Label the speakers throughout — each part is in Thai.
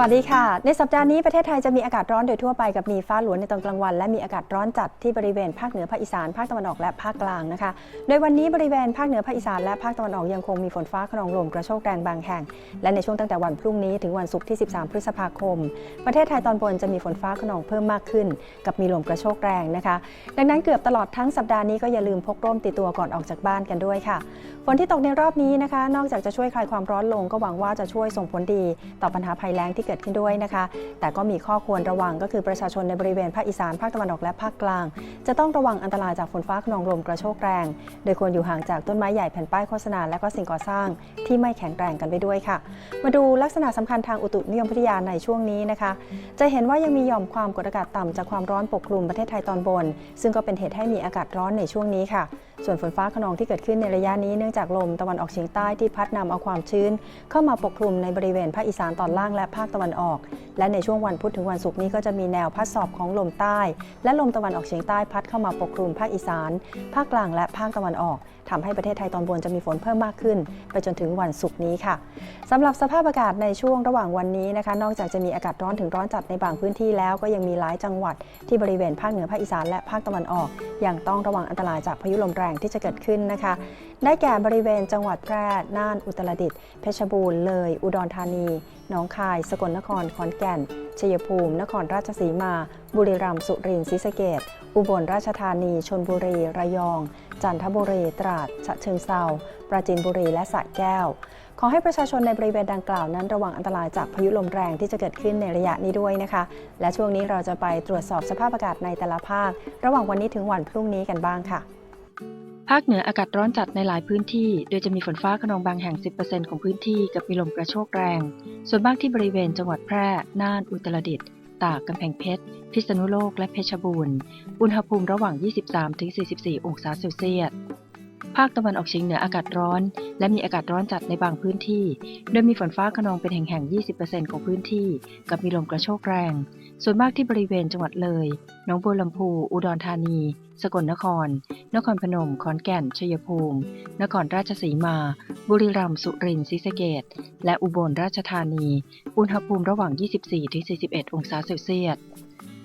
Speaker 1: วัสดีค่ะ ในสัปดาห์นี้ประเทศไทยจะมีอากาศร้อนโดยทั่วไปกับมีฟ้าหลวในตอนกลางวัน และมีอากาศร้อนจัดที่บริเวณภาคเหนือภาคอีสานภาคตะวันออกและภาคกลางนะคะ โดยวันนี้บริเวณภาคเหนือภาคอีสานและภาคตะวันออกยังคงมีฝนฟ้าขนองลมกระโชกแรงบางแห่ง และในช่วงตั้งแต่วันพรุ่งนี้ถึงวันศุกร์ที่ 13 พฤษภาคม ประเทศไทยตอนบนจะมีฝนฟ้าขนองเพิ่มมากขึ้น กับมีลมกระโชกแรงนะคะ ดังนั้นเกือบตลอดทั้งสัปดาห์นี้ก็อย่าลืมพกร่มติดตัวก่อนออกจากบ้านกันด้วยค่ะฝนที่ตกในรอบนี้นะคะ นอกจากจะช่วยคลายความร้อนลงก็หวังว่าจะช่วยส่งผลดี ต่อปัญหาภัยแล้งที่เกิดขึ้นด้วยนะคะ แต่ก็มีข้อควรระวังก็คือประชาชนในบริเวณภาคอีสานภาคตะวันออกและภาคกลาง จะต้องระวังอันตรายจากฝนฟ้าขนองลมกระโชกแรง โดยควรอยู่ห่างจากต้นไม้ใหญ่แผ่นป้ายโฆษณาและก็สิ่งก่อสร้าง ที่ไม่แข็งแรงกันไปด้วยค่ะ มาดูลักษณะสำคัญทางอุตุนิยมวิทยาในช่วงนี้นะคะ จะเห็นว่ายังมีหย่อมความกดอากาศต่ำจากความร้อนปกคลุมประเทศไทยตอนบน ซึ่งก็เป็นเหตุให้มีอากาศร้อนในช่วงนี้ค่ะ ส่วนฝนฟ้าขนองที่เกิดขึ้นในระยะนี้เนื่องจากลมตะวันออกเฉียงใต้ที่พัดนำเอาความชื้น เข้ามาปกคลุมในบริเวณภาคอีสานตอนล่างและภาคตะวันออก และในช่วงวันพุธถึงวันศุกร์นี้ก็จะมีแนวพัดสอบของลมใต้ และลมตะวันออกเฉียงใต้พัดเข้ามาปกคลุมภาคอีสาน ภาคกลางและภาคตะวันออกทำให้ประเทศไทยตอนบนจะมีฝนเพิ่มมากขึ้น ไปจนถึงวันศุกร์นี้ค่ะสำหรับสภาพอากาศในช่วงระหว่างวันนี้นะคะ นอกจากจะมีอากาศร้อนถึงร้อนจัดในบางพื้นที่แล้วก็ยังมีหลายจังหวัดที่บริเวณภาคเหนือภาคอีสานและภาคตะวันออกยังต้องระวังอันตรายจากพายุลมแรงที่จะเกิดขึ้นนะคะ ได้แก่บริเวณจังหวัดแพร่ น่าน อุตรดิตถ์ เพชรบูรณ์ เลย อุดรธานี หนองคาย สกลนคร ขอนแก่น ชัยภูมิ นครราชสีมา บุรีรัมย์ สุรินทร์ศรีสะเกษอุบลราชธานี ชนบุรี ระยอง จันทบุรี ตราด ฉะเชิงเทราปราจีนบุรี และสระแก้ว ขอให้ประชาชนในบริเวณดังกล่าวนั้นระวังอันตรายจากพายุลมแรงที่จะเกิดขึ้นในระยะนี้ด้วยนะคะ และช่วงนี้เราจะไปตรวจสอบสภาพอากาศในแต่ละภาค ระหว่างวันนี้ถึงวันพรุ่งนี้กันบ้างค่ะ
Speaker 2: ภาคเหนืออากาศร้อนจัดในหลายพื้นที่ โดยจะมีฝนฟ้าขนองบางแห่ง 10%ของพื้นที่กับมีลมกระโชกแรง ส่วนมากที่บริเวณจังหวัดแพร่ น่าน อุตรดิตถ์ ตาก กำแพงเพชร พิษณุโลก และเพชรบูรณ์ อุณหภูมิระหว่าง 23-44 องศาเซลเซียส ภาคตะวันออกเฉียงเหนืออากาศร้อน และมีอากาศร้อนจัดในบางพื้นที่ โดยมีฝนฟ้าขนองเป็นแห่งๆ 20%ของพื้นที่ กับมีลมกระโชกแรง ส่วนมากที่บริเวณจังหวัดเลย หนองบัวลำพู อุดรธานี สกลนคร นครพนม ขอนแก่น ชัยภูมิ นครราชสีมา บุรีรัมย์ สุรินทร์ ศรีสะเกษและอุบลราชธานี อุณหภูมิระหว่าง 24-41 องศาเซลเซียส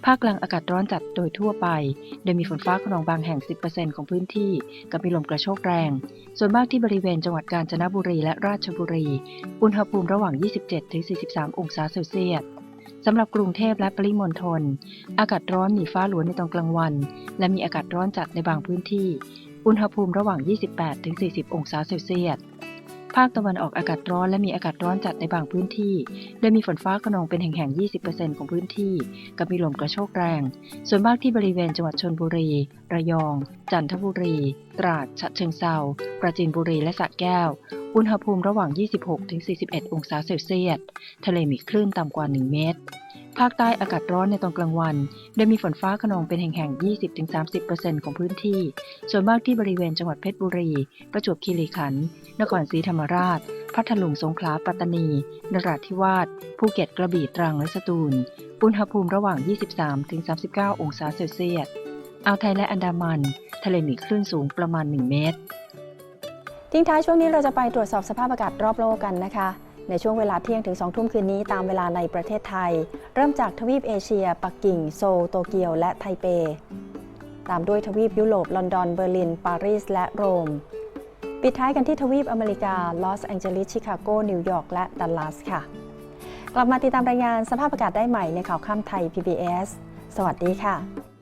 Speaker 2: ภาคกลางอากาศร้อนจัดโดยทั่วไป โดยมีฝนฟ้าขนองบางแห่ง 10%ของพื้นที่ กับมีลมกระโชกแรง ส่วนมากที่บริเวณจังหวัดกาญจนบุรีและราชบุรี อุณหภูมิระหว่าง 27-43 องศาเซลเซียส สำหรับกรุงเทพและปริมณฑลอากาศร้อนมีฟ้าหลวในตอนกลางวัน และมีอากาศร้อนจัดในบางพื้นที่ อุณหภูมิระหว่าง 28-40 องศาเซลเซียส ภาคตะวันออกอากาศร้อนและมีอากาศร้อนจัดในบางพื้นที่ โดยมีฝนฟ้าขนองเป็นแห่งๆ 20%ของพื้นที่ กับมีลมกระโชกแรง ส่วนมากที่บริเวณจังหวัดชนบุรี ระยอง จันทบุรี ตราด ฉะเชิงเทราปราจีนบุรีและสระแก้ว อุณหภูมิระหว่าง 26-41 องศาเซลเซียส ทะเลมีคลื่นต่ำกว่า 1 เมตร ภาคใต้อากาศร้อนในตอนกลางวัน โดยมีฝนฟ้าขนองเป็นแห่งๆ 20-30%ของพื้นที่ ส่วนมากที่บริเวณจังหวัดเพชรบุรี ประจวบคีรีขันธ์ นครศรีธรรมราช พัทลุง สงขลา ปัตตานี นราธิวาส ภูเก็ต กระบี่ ตรัง และสตูล อุณหภูมิระหว่าง 23-39 องศาเซลเซียส อ่าวไทยและอันดามัน ทะเลมีคลื่นสูงประมาณ 1 เมตร
Speaker 1: ทิ้งท้ายช่วงนี้เราจะไปตรวจสอบสภาพอากาศรอบโลกกันนะคะ ในช่วงเวลาเที่ยงถึง 2 ทุ่มคืนนี้ตามเวลาในประเทศไทย เริ่มจากทวีปเอเชีย ปักกิ่ง โซล โตเกียว และไทเป ตามด้วยทวีปยุโรป ลอนดอน เบอร์ลิน ปารีส และโรม ปิดท้ายกันที่ทวีปอเมริกา ลอสแองเจลิส ชิคาโก นิวยอร์ก และดัลลัสค่ะ กลับมาติดตามรายงานสภาพอากาศได้ใหม่ในข่าวค่ำไทย PBS สวัสดีค่ะ